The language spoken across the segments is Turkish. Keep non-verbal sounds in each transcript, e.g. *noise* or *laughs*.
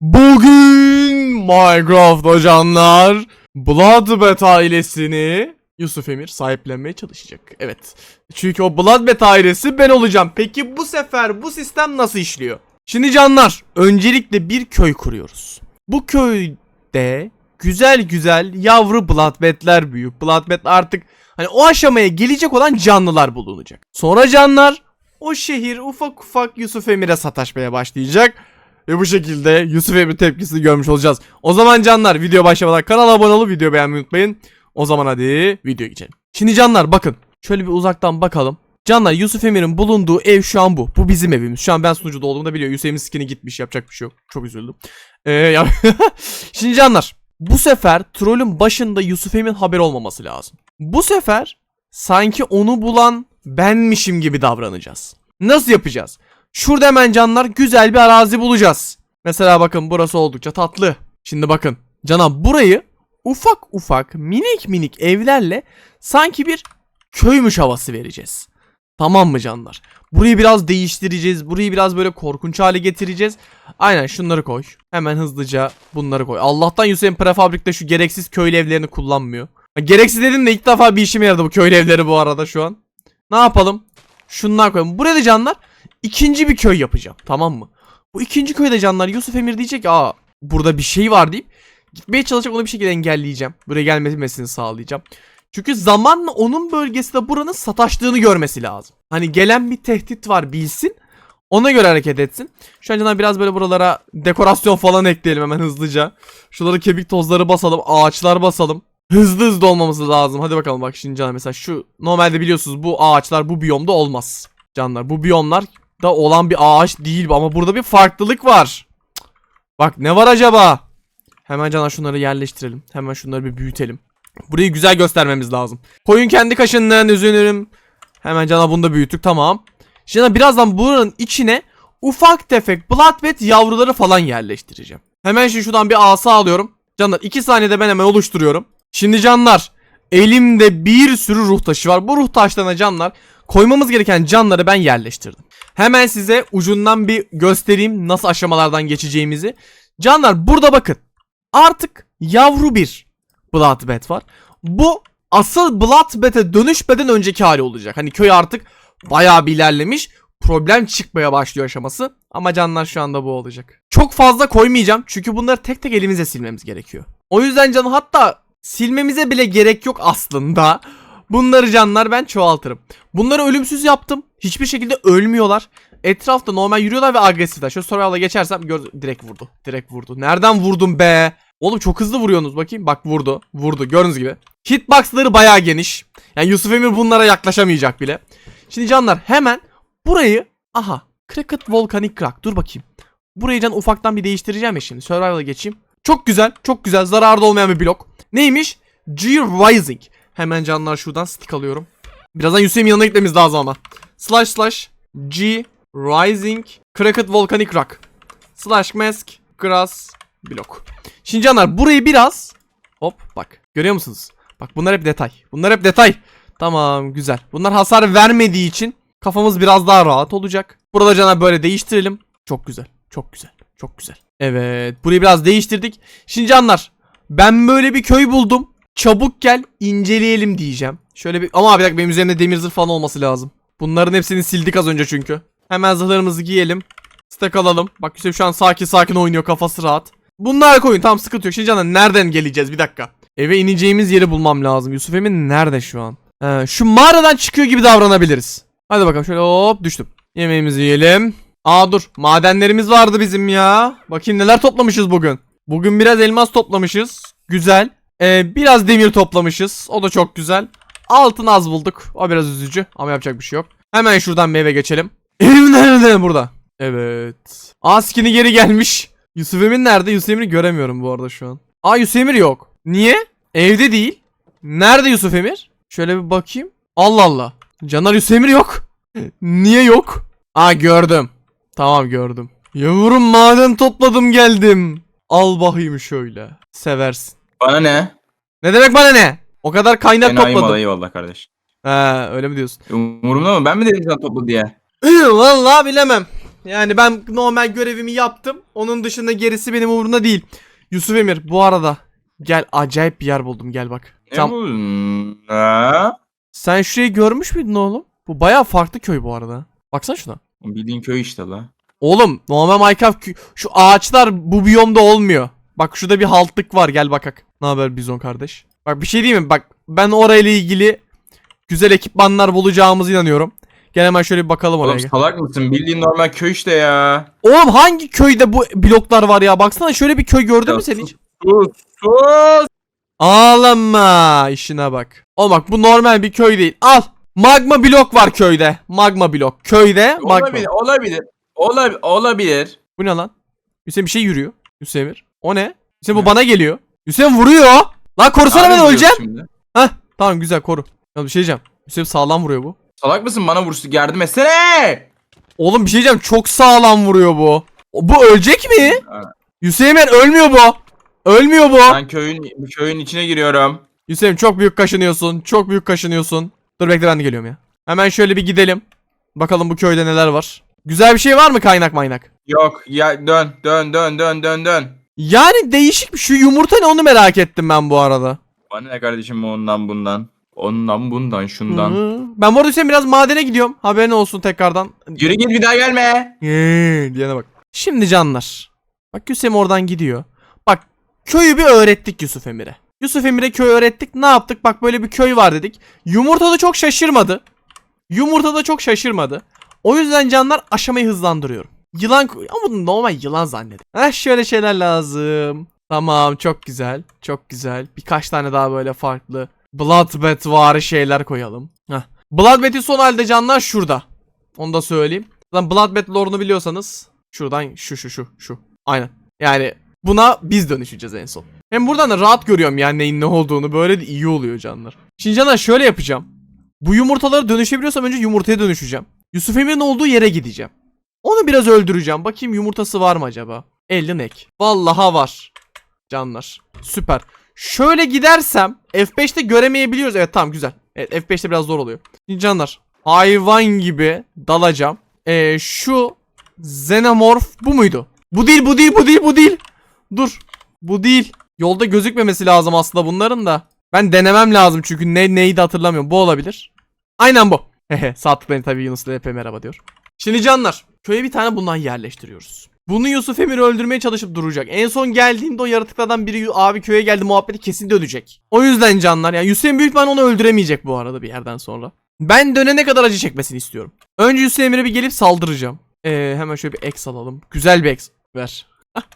Bugün Minecraft hocanlar Bloodbath ailesini Yusuf Emir sahiplenmeye çalışacak. Evet. Çünkü o Bloodbath ailesi ben olacağım. Peki bu sefer bu sistem nasıl işliyor? Şimdi canlar öncelikle bir köy kuruyoruz. Bu köyde güzel güzel yavru Bloodbath'ler büyük. Bloodbath artık hani o aşamaya gelecek olan canlılar bulunacak. Sonra canlar o şehir ufak ufak Yusuf Emir'e sataşmaya başlayacak. Ve bu şekilde Yusuf Emir tepkisini görmüş olacağız. O zaman canlar video başlamadan kanala abone olup video beğenmeyi unutmayın. O zaman hadi videoya geçelim. Şimdi canlar bakın. Şöyle bir uzaktan bakalım. Canlar Yusuf Emir'in bulunduğu ev şu an bu. Bu bizim evimiz. Şu an ben sunucuda olduğumda biliyor. Yusuf Emir'in skin'i gitmiş. Yapacak bir şey yok. Çok üzüldüm. Ee, *laughs* ya- Şimdi canlar. Bu sefer trollün başında Yusuf Emir'in haberi olmaması lazım. Bu sefer sanki onu bulan benmişim gibi davranacağız. Nasıl yapacağız? Şurada hemen canlar güzel bir arazi bulacağız. Mesela bakın burası oldukça tatlı. Şimdi bakın cana burayı ufak ufak minik minik evlerle sanki bir köymüş havası vereceğiz. Tamam mı canlar? Burayı biraz değiştireceğiz. Burayı biraz böyle korkunç hale getireceğiz. Aynen şunları koy. Hemen hızlıca bunları koy. Allah'tan Yusuf'un prefabrikte şu gereksiz köylü evlerini kullanmıyor. Gereksiz dedim de ilk defa bir işime yaradı bu köylü evleri bu arada şu an. Ne yapalım? Şunlar koyalım. Buraya da canlar ikinci bir köy yapacağım. Tamam mı? Bu ikinci köyde canlar Yusuf Emir diyecek aa burada bir şey var deyip gitmeye çalışacak onu bir şekilde engelleyeceğim. Buraya gelmesini sağlayacağım. Çünkü zamanla onun bölgesinde buranın sataştığını görmesi lazım. Hani gelen bir tehdit var bilsin. Ona göre hareket etsin. Şu an biraz böyle buralara dekorasyon falan ekleyelim hemen hızlıca. Şuraları kemik tozları basalım. Ağaçlar basalım. Hızlı hızlı olmamız lazım. Hadi bakalım bak şimdi canlar mesela şu normalde biliyorsunuz bu ağaçlar bu biyomda olmaz. Canlar bu biyomlar da olan bir ağaç değil ama burada bir farklılık var. Bak ne var acaba? Hemen canlar şunları yerleştirelim. Hemen şunları bir büyütelim. Burayı güzel göstermemiz lazım. Koyun kendi kaşından üzülürüm. Hemen cana bunu da büyüttük tamam. Şimdi birazdan buranın içine ufak tefek Bloodbath yavruları falan yerleştireceğim. Hemen şimdi şuradan bir asa alıyorum. Canlar 2 saniyede ben hemen oluşturuyorum. Şimdi canlar elimde bir sürü ruh taşı var. Bu ruh taşlarına canlar koymamız gereken canları ben yerleştirdim. Hemen size ucundan bir göstereyim nasıl aşamalardan geçeceğimizi. Canlar burada bakın. Artık yavru bir Bloodbath var. Bu asıl Bloodbath'e dönüşmeden önceki hali olacak. Hani köy artık bayağı bir ilerlemiş. Problem çıkmaya başlıyor aşaması. Ama canlar şu anda bu olacak. Çok fazla koymayacağım. Çünkü bunları tek tek elimize silmemiz gerekiyor. O yüzden canım hatta silmemize bile gerek yok aslında. Bunları canlar ben çoğaltırım. Bunları ölümsüz yaptım. Hiçbir şekilde ölmüyorlar. Etrafta normal yürüyorlar ve agresifler. Şöyle survival'a geçersem gör direkt vurdu. Direkt vurdu. Nereden vurdum be? Oğlum çok hızlı vuruyorsunuz bakayım. Bak vurdu. Vurdu. Gördüğünüz gibi. Hitbox'ları bayağı geniş. Yani Yusuf Emir bunlara yaklaşamayacak bile. Şimdi canlar hemen burayı aha Cricket Volcanic Crack. Dur bakayım. Burayı can ufaktan bir değiştireceğim ya şimdi. Survival'a geçeyim. Çok güzel. Çok güzel. Zararda olmayan bir blok. Neymiş? G Rising. Hemen canlar şuradan stick alıyorum. Birazdan Yusuf'un yanına gitmemiz lazım ama. Slash slash G Rising Cricket Volcanic Rock. Slash Mask Grass Block. Şimdi canlar burayı biraz hop bak görüyor musunuz? Bak bunlar hep detay. Bunlar hep detay. Tamam güzel. Bunlar hasar vermediği için kafamız biraz daha rahat olacak. Burada canlar böyle değiştirelim. Çok güzel. Çok güzel. Çok güzel. Evet. Burayı biraz değiştirdik. Şimdi canlar ben böyle bir köy buldum. Çabuk gel inceleyelim diyeceğim. Şöyle bir ama bir dakika benim üzerimde demir zırh falan olması lazım. Bunların hepsini sildik az önce çünkü. Hemen zırhlarımızı giyelim. Stack alalım. Bak Yusuf şu an sakin sakin oynuyor kafası rahat. Bunlar koyun tamam sıkıntı yok. Şimdi canlar nereden geleceğiz bir dakika. Eve ineceğimiz yeri bulmam lazım. Yusuf Emin nerede şu an? He, şu mağaradan çıkıyor gibi davranabiliriz. Hadi bakalım şöyle hop düştüm. Yemeğimizi yiyelim. Aa dur madenlerimiz vardı bizim ya. Bakayım neler toplamışız bugün. Bugün biraz elmas toplamışız. Güzel. Ee, biraz demir toplamışız. O da çok güzel. Altın az bulduk. O biraz üzücü ama yapacak bir şey yok. Hemen şuradan eve geçelim. *laughs* Evim nerede? Burada. Evet. Aa skin'i geri gelmiş. Yusuf Emir nerede? Yusuf Emir'i göremiyorum bu arada şu an. Aa Yusuf Emir yok. Niye? Evde değil. Nerede Yusuf Emir? Şöyle bir bakayım. Allah Allah. Caner Yusuf Emir yok. *laughs* Niye yok? Aa gördüm. Tamam gördüm. Yavrum maden topladım geldim. Al bakayım şöyle. Seversin. Bana ne? Ne demek bana ne? O kadar kaynak Enayim topladım. olayı eyvallah kardeş. He öyle mi diyorsun? Umurumda mı? Ben mi dedim sana topla diye? Vallahi bilemem. Yani ben normal görevimi yaptım. Onun dışında gerisi benim umurumda değil. Yusuf Emir bu arada gel acayip bir yer buldum gel bak. Ne Tam- bu? Ha? Sen şurayı görmüş müydün oğlum? Bu bayağı farklı köy bu arada. Baksana şuna. Bildiğin köy işte la. Oğlum normal Minecraft şu ağaçlar bu biyomda olmuyor. Bak şurada bir haltlık var gel bakak. Ne haber bizon kardeş? Bak bir şey diyeyim mi? Bak ben orayla ilgili güzel ekipmanlar bulacağımıza inanıyorum. Gel hemen şöyle bir bakalım oraya. Oğlum salak mısın? Bildiğin normal köy işte ya. Oğlum hangi köyde bu bloklar var ya? Baksana şöyle bir köy gördün mü sen hiç? Sus sus. Ağlama işine bak. Oğlum bak bu normal bir köy değil. Al. Magma blok var köyde. Magma blok. Köyde magma. Olabilir olabilir. Olabilir. Olabilir. Bu ne lan? Hüseyin bir şey yürüyor. Hüseyin Emir. O ne? Hüseyin bu bana geliyor. Hüseyin vuruyor. Lan korusana ben diyoruz öleceğim. şimdi. Heh tamam güzel koru. Ya bir şey diyeceğim. Hüseyin sağlam vuruyor bu. Salak mısın bana vursu yardım etsene. Oğlum bir şey diyeceğim çok sağlam vuruyor bu. O- Bu ölecek mi? Hüseyin Emir ölmüyor bu. Ölmüyor bu. Ben köyün köyün içine giriyorum. Hüseyin çok büyük kaşınıyorsun. Çok büyük kaşınıyorsun. Dur bekle ben de geliyorum ya. Hemen şöyle bir gidelim. Bakalım bu köyde neler var. Güzel bir şey var mı kaynak maynak? Yok ya dön dön dön dön dön dön. Yani değişik bir şu yumurta ne onu merak ettim ben bu arada. Bana ne kardeşim ondan bundan. Ondan bundan şundan. Hı. Ben bu arada Hüseyin biraz madene gidiyorum. Haberin olsun tekrardan. Yürü git bir daha gelme. Eee diyene bak. Şimdi canlar. Bak Hüseyin oradan gidiyor. Bak köyü bir öğrettik Yusuf Emir'e. Yusuf Emir'e köy öğrettik. Ne yaptık? Bak böyle bir köy var dedik. Yumurta da çok şaşırmadı. Yumurta da çok şaşırmadı. O yüzden canlar aşamayı hızlandırıyorum. Yılan ama bunu normal yılan zannedin. Heh şöyle şeyler lazım. Tamam çok güzel. Çok güzel. Birkaç tane daha böyle farklı Bloodbath vari şeyler koyalım. Heh. Bloodbath'in son halde canlar şurada. Onu da söyleyeyim. Zaten Bloodbath lore'unu biliyorsanız şuradan şu şu şu şu. Aynen. Yani buna biz dönüşeceğiz en son. Hem buradan da rahat görüyorum yani neyin ne olduğunu. Böyle de iyi oluyor canlar. Şimdi canlar şöyle yapacağım. Bu yumurtaları dönüşebiliyorsam önce yumurtaya dönüşeceğim. Yusuf Emir'in olduğu yere gideceğim. Onu biraz öldüreceğim. Bakayım yumurtası var mı acaba? 50 nek. Vallaha var. Canlar. Süper. Şöyle gidersem F5'te göremeyebiliyoruz. Evet tamam güzel. Evet F5'te biraz zor oluyor. Şimdi canlar. Hayvan gibi dalacağım. Ee, şu Xenomorph bu muydu? Bu değil bu değil bu değil bu değil. Dur. Bu değil. Yolda gözükmemesi lazım aslında bunların da. Ben denemem lazım çünkü ne neydi hatırlamıyorum. Bu olabilir. Aynen bu. *laughs* Hehe sattık beni tabii Yunus LP merhaba diyor. Şimdi canlar köye bir tane bundan yerleştiriyoruz. Bunu Yusuf Emir öldürmeye çalışıp duracak. En son geldiğinde o yaratıklardan biri abi köye geldi muhabbeti kesin dönecek. O yüzden canlar yani Yusuf Emir büyük ihtimalle onu öldüremeyecek bu arada bir yerden sonra. Ben dönene kadar acı çekmesini istiyorum. Önce Yusuf Emir'e bir gelip saldıracağım. Ee, hemen şöyle bir X alalım. Güzel bir X ver. *laughs*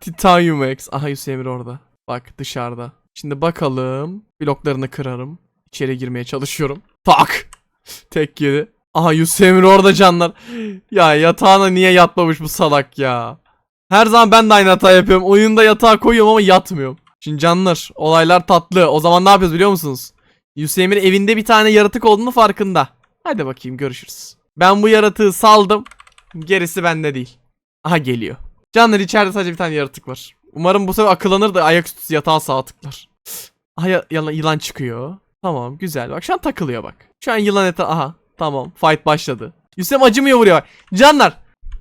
Titanium X. Aha Yusuf Emir orada. Bak dışarıda. Şimdi bakalım. Bloklarını kırarım. İçeri girmeye çalışıyorum. Tak. *laughs* Tek yedi. Aha Yusuf Emir orada canlar. Ya yatağına niye yatmamış bu salak ya. Her zaman ben de aynı hata yapıyorum. Oyunda yatağa koyuyorum ama yatmıyorum. Şimdi canlar olaylar tatlı. O zaman ne yapıyoruz biliyor musunuz? Yusuf Emir evinde bir tane yaratık olduğunu farkında. Hadi bakayım görüşürüz. Ben bu yaratığı saldım. Gerisi bende değil. Aha geliyor. Canlar içeride sadece bir tane yaratık var. Umarım bu sefer akıllanır da ayaküstü yatağa sağ tıklar. Aha yala- yılan çıkıyor. Şey güzel bak şu an takılıyor bak. Şu an yılan eta aha tamam fight başladı. Yusuf acımıyor vuruyor. Canlar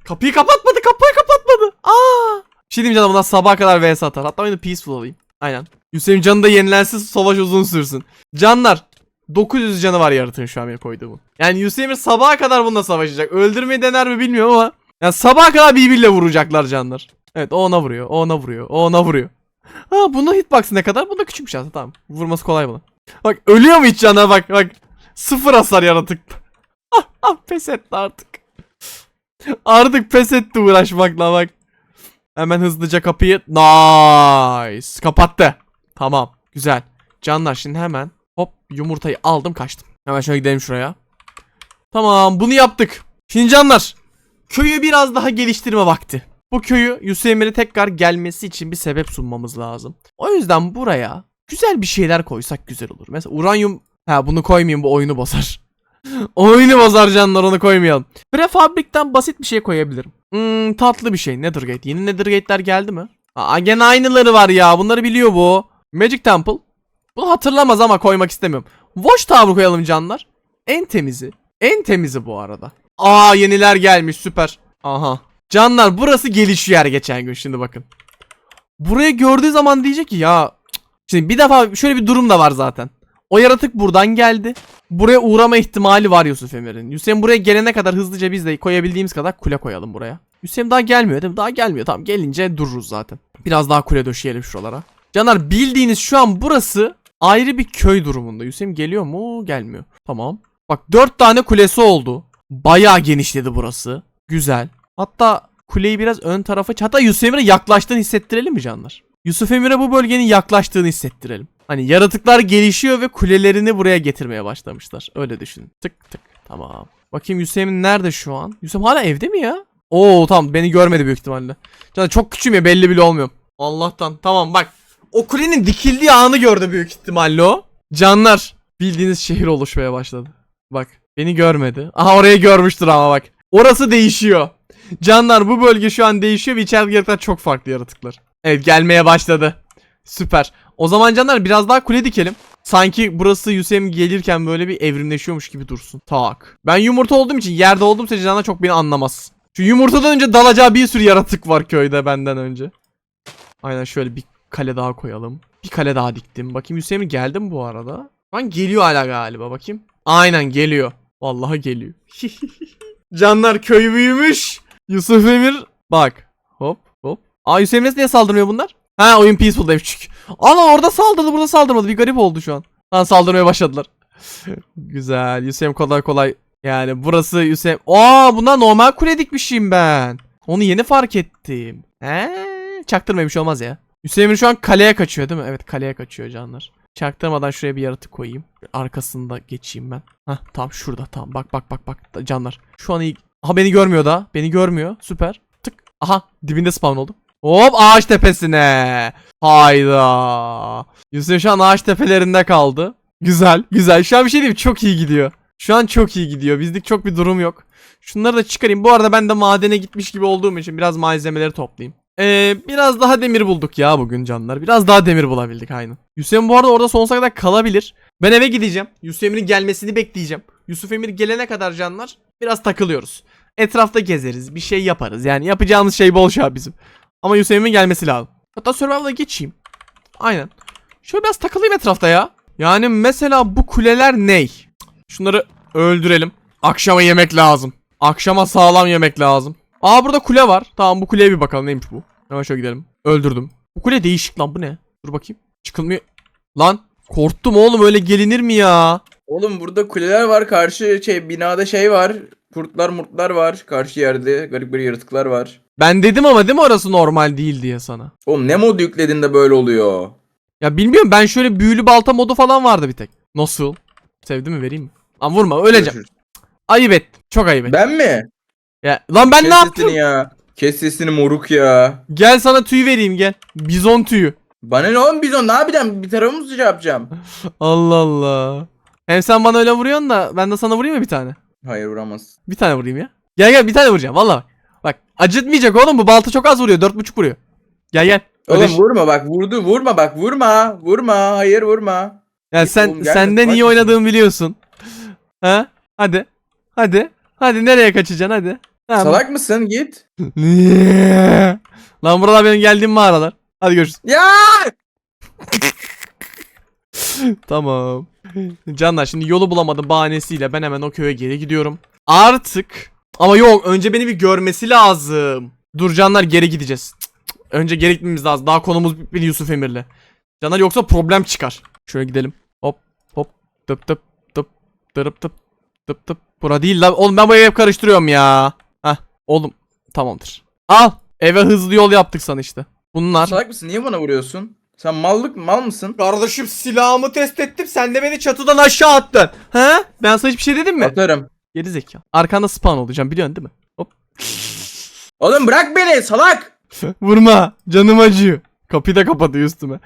kapıyı kapatmadı kapıyı kapatmadı. Aa. Bir şey diyeyim canım bundan sabaha kadar vs atar. Hatta oyunu peaceful alayım. Aynen. Yusuf'un canı da yenilensin savaş uzun sürsün. Canlar 900 canı var yaratığın şu an benim koyduğumun. Yani Emir sabaha kadar bununla savaşacak. Öldürmeyi dener mi bilmiyorum ama. Yani sabaha kadar birbiriyle vuracaklar canlar. Evet o ona vuruyor. O ona vuruyor. O ona vuruyor. Ha bunun hitbox'ı ne kadar? Bunda küçükmüş aslında tamam. Vurması kolay bunun. Bak ölüyor mu hiç cana bak bak. Sıfır hasar yaratık. Ah ah pes etti artık. Artık pes etti uğraşmakla bak. Hemen hızlıca kapıyı. Nice. Kapattı. Tamam. Güzel. Canlar şimdi hemen hop yumurtayı aldım kaçtım. Hemen şöyle gidelim şuraya. Tamam bunu yaptık. Şimdi canlar. Köyü biraz daha geliştirme vakti. Bu köyü Yusuf tekrar gelmesi için bir sebep sunmamız lazım. O yüzden buraya güzel bir şeyler koysak güzel olur. Mesela uranyum... Ha bunu koymayayım bu oyunu bozar. *laughs* oyunu bozar canlar onu koymayalım. Prefabrikten basit bir şey koyabilirim. Hmm, tatlı bir şey. Nethergate. Yeni Nethergate'ler geldi mi? Aa gene aynıları var ya. Bunları biliyor bu. Magic Temple. Bunu hatırlamaz ama koymak istemiyorum. Watch Tower koyalım canlar. En temizi. En temizi bu arada. Aa yeniler gelmiş süper. Aha. Canlar burası gelişiyor her geçen gün şimdi bakın. Burayı gördüğü zaman diyecek ki ya. Şimdi bir defa şöyle bir durum da var zaten. O yaratık buradan geldi. Buraya uğrama ihtimali var Yusuf Emir'in. Emir buraya gelene kadar hızlıca biz de koyabildiğimiz kadar kule koyalım buraya. Emir daha gelmiyor değil mi? Daha gelmiyor. Tamam gelince dururuz zaten. Biraz daha kule döşeyelim şuralara. Canlar bildiğiniz şu an burası ayrı bir köy durumunda. Emir geliyor mu? Gelmiyor. Tamam. Bak dört tane kulesi oldu. Bayağı genişledi burası. Güzel. Hatta kuleyi biraz ön tarafa... Hatta Yusuf Emir'e yaklaştığını hissettirelim mi canlar? Yusuf Emir'e bu bölgenin yaklaştığını hissettirelim. Hani yaratıklar gelişiyor ve kulelerini buraya getirmeye başlamışlar. Öyle düşünün. Tık tık. Tamam. Bakayım Emir nerede şu an? Emir hala evde mi ya? Oo tamam beni görmedi büyük ihtimalle. Canım çok küçüğüm ya belli bile olmuyorum. Allah'tan tamam bak. O kulenin dikildiği anı gördü büyük ihtimalle o. Canlar bildiğiniz şehir oluşmaya başladı. Bak beni görmedi. Aha orayı görmüştür ama bak. Orası değişiyor. Canlar bu bölge şu an değişiyor ve içeride yaratıklar çok farklı yaratıklar. Evet gelmeye başladı. Süper. O zaman canlar biraz daha kule dikelim. Sanki burası Yusem gelirken böyle bir evrimleşiyormuş gibi dursun. Tak. Ben yumurta olduğum için yerde olduğum sürece canlar çok beni anlamaz. Şu yumurtadan önce dalacağı bir sürü yaratık var köyde benden önce. Aynen şöyle bir kale daha koyalım. Bir kale daha diktim. Bakayım Hüseyin geldi mi bu arada? Lan geliyor hala galiba bakayım. Aynen geliyor. Vallahi geliyor. *laughs* Canlar köy büyümüş. Yusuf Emir bak. Hop hop. Aa Yusuf Emir'e niye saldırmıyor bunlar? Ha oyun peaceful demiş. Ana orada saldırdı burada saldırmadı. Bir garip oldu şu an. Lan saldırmaya başladılar. *laughs* Güzel. Yusuf Emir kolay kolay. Yani burası Yusuf Emir. Aa bunlar normal kule dikmişim ben. Onu yeni fark ettim. He, çaktırmayın bir şey olmaz ya. Emir şu an kaleye kaçıyor değil mi? Evet kaleye kaçıyor canlar. Çaktırmadan şuraya bir yaratık koyayım. Arkasında geçeyim ben. Hah tam şurada tam. Bak bak bak bak canlar. Şu an iyi. Aha beni görmüyor da. Beni görmüyor. Süper. Tık. Aha dibinde spawn oldu. Hop ağaç tepesine. Hayda. Yusuf şu an ağaç tepelerinde kaldı. Güzel güzel. Şu an bir şey diyeyim çok iyi gidiyor. Şu an çok iyi gidiyor. Bizlik çok bir durum yok. Şunları da çıkarayım. Bu arada ben de madene gitmiş gibi olduğum için biraz malzemeleri toplayayım. Ee, biraz daha demir bulduk ya bugün canlar. Biraz daha demir bulabildik aynen. Yusuf bu arada orada sonsuza kadar kalabilir. Ben eve gideceğim. Yusuf Emir'in gelmesini bekleyeceğim. Yusuf Emir gelene kadar canlar biraz takılıyoruz. Etrafta gezeriz. Bir şey yaparız. Yani yapacağımız şey bol şu bizim. Ama Yusuf Emir'in gelmesi lazım. Hatta Survival'a geçeyim. Aynen. Şöyle biraz takılayım etrafta ya. Yani mesela bu kuleler ney? Şunları öldürelim. Akşama yemek lazım. Akşama sağlam yemek lazım. Aa burada kule var. Tamam bu kuleye bir bakalım neymiş bu. Hemen şöyle gidelim. Öldürdüm. Bu kule değişik lan bu ne? Dur bakayım. Çıkılmıyor. Lan korktum oğlum öyle gelinir mi ya? Oğlum burada kuleler var. Karşı şey binada şey var. Kurtlar murtlar var. Karşı yerde garip bir yaratıklar var. Ben dedim ama değil mi orası normal değil diye sana. Oğlum ne mod yükledin de böyle oluyor? Ya bilmiyorum ben şöyle büyülü balta modu falan vardı bir tek. Nasıl? Sevdi mi vereyim mi? Lan vurma öleceğim. Görüşürüz. Ayıp et. Çok ayıp et. Ben mi? Ya, lan ben Kes ne sesini yaptım? ya. Kes sesini moruk ya. Gel sana tüy vereyim gel. Bizon tüyü. Bana ne oğlum biz o ne yapacağım? Bir tarafımı mı şey yapacağım? *laughs* Allah Allah. Hem sen bana öyle vuruyorsun da ben de sana vurayım mı bir tane? Hayır vuramaz. Bir tane vurayım ya. Gel gel bir tane vuracağım valla bak. Bak acıtmayacak oğlum bu balta çok az vuruyor. Dört buçuk vuruyor. Gel gel. Oğlum Ödeş. vurma bak vurdu vurma bak vurma vurma hayır vurma. Yani sen Oğlum, gel, senden bak iyi oynadığımı biliyorsun. Ha? Hadi. Hadi. Hadi nereye kaçacaksın hadi. Tamam. Salak mısın git. *laughs* Lan buralar benim geldiğim mağaralar. Hadi görüşürüz. Ya *laughs* Tamam. Canlar şimdi yolu bulamadım bahanesiyle ben hemen o köye geri gidiyorum. Artık ama yok önce beni bir görmesi lazım. Dur canlar geri gideceğiz. Önce geri gitmemiz lazım. Daha konumuz bitmedi Yusuf Emir'le. Canlar yoksa problem çıkar. Şöyle gidelim. Hop hop tıp tıp tıp tırıp tıp tıp tıp. Bura değil lan. Oğlum ben bu evi hep karıştırıyorum ya. Hah oğlum tamamdır. Al eve hızlı yol yaptık sana işte. Bunlar. salak mısın niye bana vuruyorsun? Sen mallık mal mısın? Kardeşim silahımı test ettim. Sen de beni çatıdan aşağı attın. He? Ben sana hiçbir şey dedim mi? Atarım. Geri zekalı. Arkanda spawn olacağım biliyorsun değil mi? Hop. *laughs* Oğlum bırak beni salak. *laughs* Vurma. Canım acıyor. Kapıyı da kapatıyor üstüme.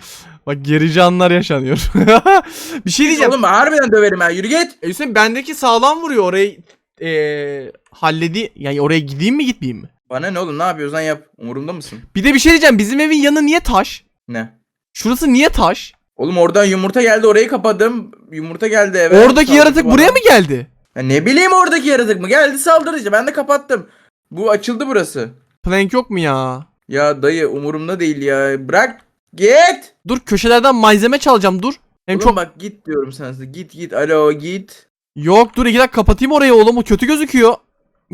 Bak geri canlar yaşanıyor. *laughs* bir şey diyeceğim. Oğlum harbiden döverim ha yürü git. E Hüseyin bendeki sağlam vuruyor. Orayı eee halledi yani oraya gideyim mi gitmeyeyim mi? Bana ne oğlum ne yapıyorsan yap. Umurumda mısın? Bir de bir şey diyeceğim. Bizim evin yanı niye taş? Ne? Şurası niye taş? Oğlum oradan yumurta geldi orayı kapadım. Yumurta geldi eve. Oradaki Saldırdı yaratık bana. buraya mı geldi? Ya ne bileyim oradaki yaratık mı? Geldi saldırdı işte. Ben de kapattım. Bu açıldı burası. Plank yok mu ya? Ya dayı umurumda değil ya. Bırak. Git. Dur köşelerden malzeme çalacağım dur. Hem Oğlum çok bak git diyorum sana. Git git. Alo git. yok dur iki dakika kapatayım orayı oğlum o kötü gözüküyor.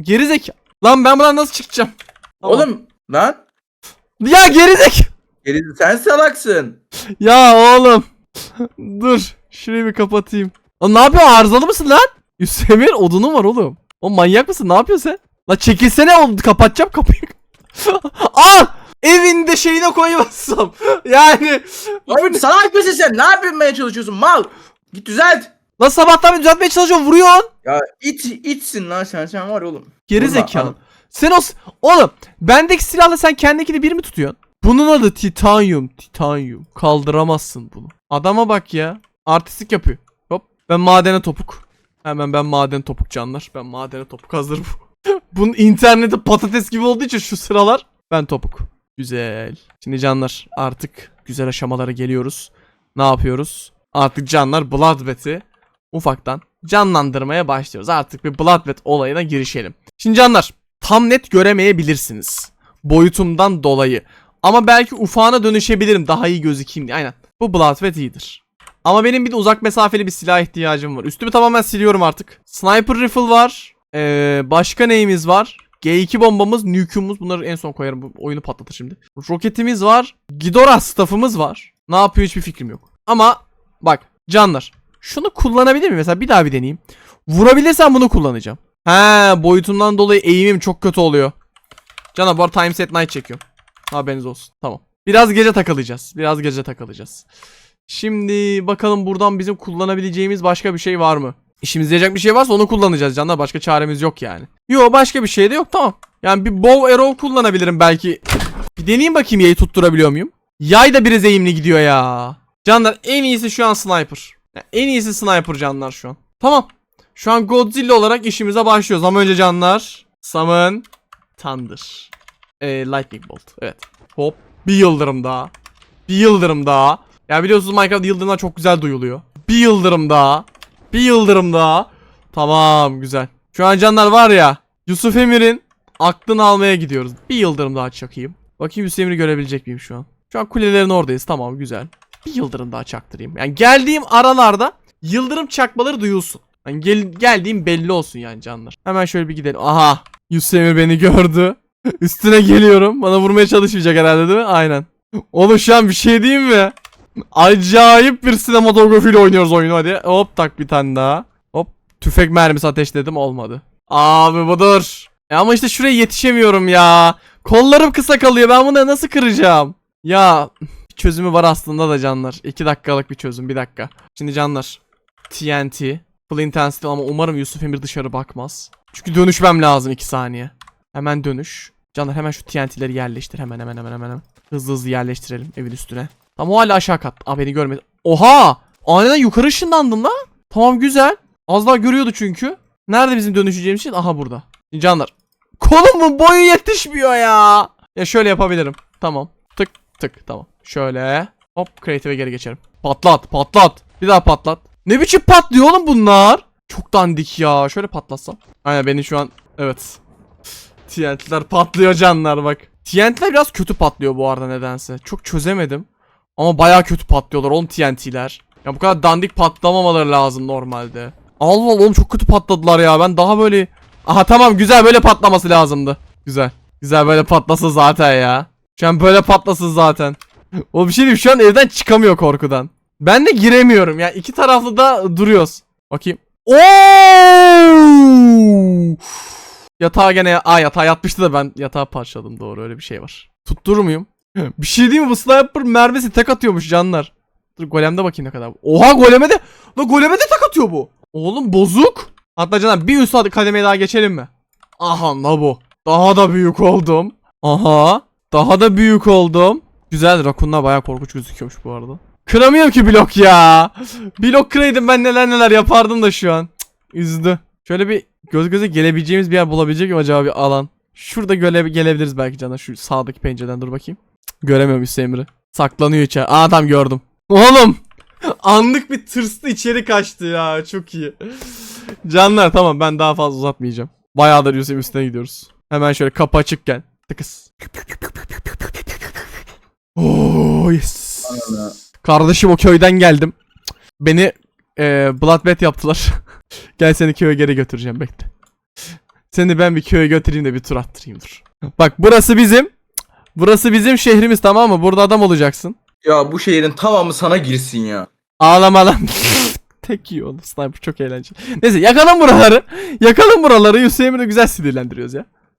Geri zeka. Lan ben buradan nasıl çıkacağım? Tamam. Oğlum lan. Ya geri Geri, sen salaksın. Ya oğlum. *laughs* dur şurayı bir kapatayım. Lan ne yapıyorsun arızalı mısın lan? Yusufemir odunun var oğlum. O manyak mısın ne yapıyorsun sen? La çekilsene oğlum kapatacağım kapıyı. *laughs* Al! Evinde şeyine koymazsam. *laughs* Yani Oğlum salak mısın sen? Ne yapmaya çalışıyorsun mal? Git düzelt. lan sabahtan beri düzeltmeye çalışıyorum vuruyorsun. Ya it itsin lan sen sen var oğlum. Geri zekalı. al. Sen o oğlum bendeki silahla sen kendikini bir mi tutuyorsun? Bunun adı titanyum, titanyum. Kaldıramazsın bunu. Adama bak ya. Artistik yapıyor. Hop. Ben madene topuk. Hemen ben maden topuk canlar. Ben madene topuk hazırım. *laughs* Bunun interneti patates gibi olduğu için şu sıralar ben topuk. Güzel. Şimdi canlar artık güzel aşamalara geliyoruz. Ne yapıyoruz? Artık canlar Bloodbath'i ufaktan canlandırmaya başlıyoruz. Artık bir Bloodbath olayına girişelim. Şimdi canlar tam net göremeyebilirsiniz. Boyutumdan dolayı. Ama belki ufağına dönüşebilirim daha iyi gözükeyim diye. Aynen. Bu Bloodbath iyidir. Ama benim bir de uzak mesafeli bir silah ihtiyacım var. Üstümü tamamen siliyorum artık. Sniper rifle var. Ee, başka neyimiz var? G2 bombamız, nuke'umuz. Bunları en son koyarım. Bu oyunu patlatır şimdi. Roketimiz var. Ghidorah staff'ımız var. Ne yapıyor hiçbir fikrim yok. Ama bak canlar. Şunu kullanabilir miyim? Mesela bir daha bir deneyeyim. Vurabilirsem bunu kullanacağım. He boyutumdan dolayı eğimim çok kötü oluyor. Cana bu arada Time Set Night çekiyorum. Haberiniz olsun. Tamam. Biraz gece takılacağız. Biraz gece takılacağız. Şimdi bakalım buradan bizim kullanabileceğimiz başka bir şey var mı? İşimize yarayacak bir şey varsa onu kullanacağız canlar. Başka çaremiz yok yani. Yo başka bir şey de yok tamam. Yani bir bow arrow kullanabilirim belki. Bir deneyeyim bakayım yayı tutturabiliyor muyum? Yay da biraz eğimli gidiyor ya. Canlar en iyisi şu an sniper. Ya en iyisi sniper canlar şu an. Tamam. Şu an Godzilla olarak işimize başlıyoruz ama önce canlar. Summon Thunder. Ee, Lightning Bolt. Evet. Hop. Bir yıldırım daha. Bir yıldırım daha. Ya biliyorsunuz Minecraft yıldırımlar çok güzel duyuluyor. Bir yıldırım daha. Bir yıldırım daha. Tamam güzel. Şu an canlar var ya. Yusuf Emir'in aklını almaya gidiyoruz. Bir yıldırım daha çakayım. Bakayım Yusuf Emir'i görebilecek miyim şu an? Şu an kulelerin oradayız. Tamam güzel. Bir yıldırım daha çaktırayım. Yani geldiğim aralarda yıldırım çakmaları duyulsun. Yani gel, geldiğim belli olsun yani canlar. Hemen şöyle bir gidelim. Aha. Yusuf Emir beni gördü. *laughs* Üstüne geliyorum. Bana vurmaya çalışmayacak herhalde değil mi? Aynen. Oğlum şu an bir şey diyeyim mi? Acayip bir sinematografiyle oynuyoruz oyunu hadi. Hop tak bir tane daha. Hop tüfek mermisi ateşledim olmadı. Abi budur. E ama işte şuraya yetişemiyorum ya. Kollarım kısa kalıyor ben bunu nasıl kıracağım? Ya çözümü var aslında da canlar. 2 dakikalık bir çözüm bir dakika. Şimdi canlar. TNT. Full intensity ama umarım Yusuf Emir dışarı bakmaz. Çünkü dönüşmem lazım 2 saniye. Hemen dönüş. Canlar hemen şu TNT'leri yerleştir hemen hemen hemen hemen. Hızlı hızlı yerleştirelim evin üstüne. Tam o hala aşağı kat. Aa beni görmedi. Oha! Aniden yukarı ışınlandım lan. Tamam güzel. Az daha görüyordu çünkü. Nerede bizim dönüşeceğimiz şey? Aha burada. Canlar. Kolumun boyu yetişmiyor ya. Ya şöyle yapabilirim. Tamam. Tık tık tamam. Şöyle. Hop creative'e geri geçerim. Patlat patlat. Bir daha patlat. Ne biçim patlıyor oğlum bunlar? Çok dandik ya. Şöyle patlatsam. Aynen beni şu an evet. TNT'ler patlıyor canlar bak. TNT'ler biraz kötü patlıyor bu arada nedense. Çok çözemedim. Ama baya kötü patlıyorlar oğlum TNT'ler. Ya bu kadar dandik patlamamaları lazım normalde. Allah oğlum çok kötü patladılar ya. Ben daha böyle... Aha tamam güzel böyle patlaması lazımdı. Güzel. Güzel böyle patlasın zaten ya. Şu an böyle patlasın zaten. *laughs* O bir şey diyeyim şu an evden çıkamıyor korkudan. Ben de giremiyorum. Yani iki taraflı da duruyoruz. Bakayım. Oo! Yatağa gene aa yatağa yatmıştı da ben yatağı parçaladım doğru öyle bir şey var. Tutturur muyum? bir şey değil mi bu sniper mermisi tek atıyormuş canlar. Dur golemde bakayım ne kadar. Oha goleme de la goleme de tek atıyor bu. Oğlum bozuk. Hatta canlar bir üst kademeye daha geçelim mi? Aha la bu. Daha da büyük oldum. Aha. Daha da büyük oldum. Güzel rakunlar bayağı korkunç gözüküyormuş bu arada. Kıramıyorum ki blok ya. Blok kıraydım ben neler neler yapardım da şu an. Cık, üzdü. Şöyle bir göz göze gelebileceğimiz bir yer bulabilecek mi acaba bir alan? Şurada göle gelebiliriz belki canlar şu sağdaki pencereden dur bakayım. Cık, göremiyorum Emre. Saklanıyor içeri. Aa tamam gördüm. Oğlum. *laughs* Anlık bir tırstı içeri kaçtı ya. Çok iyi. Canlar tamam ben daha fazla uzatmayacağım. Bayağıdır Yusuf'un üstüne gidiyoruz. Hemen şöyle kapı açıkken. Tıkız. Oo yes. Ananı. Kardeşim o köyden geldim. Beni e, bloodbath yaptılar. *laughs* Gel seni köye geri götüreceğim bekle. Seni ben bir köye götüreyim de bir tur attırayım dur. Bak burası bizim. Burası bizim şehrimiz tamam mı? Burada adam olacaksın. Ya bu şehrin tamamı sana girsin ya. Ağlama lan. *laughs* Tek iyi oldu. Sniper çok eğlenceli. Neyse yakalım buraları. Yakalım buraları. Emir'i güzel sinirlendiriyoruz ya.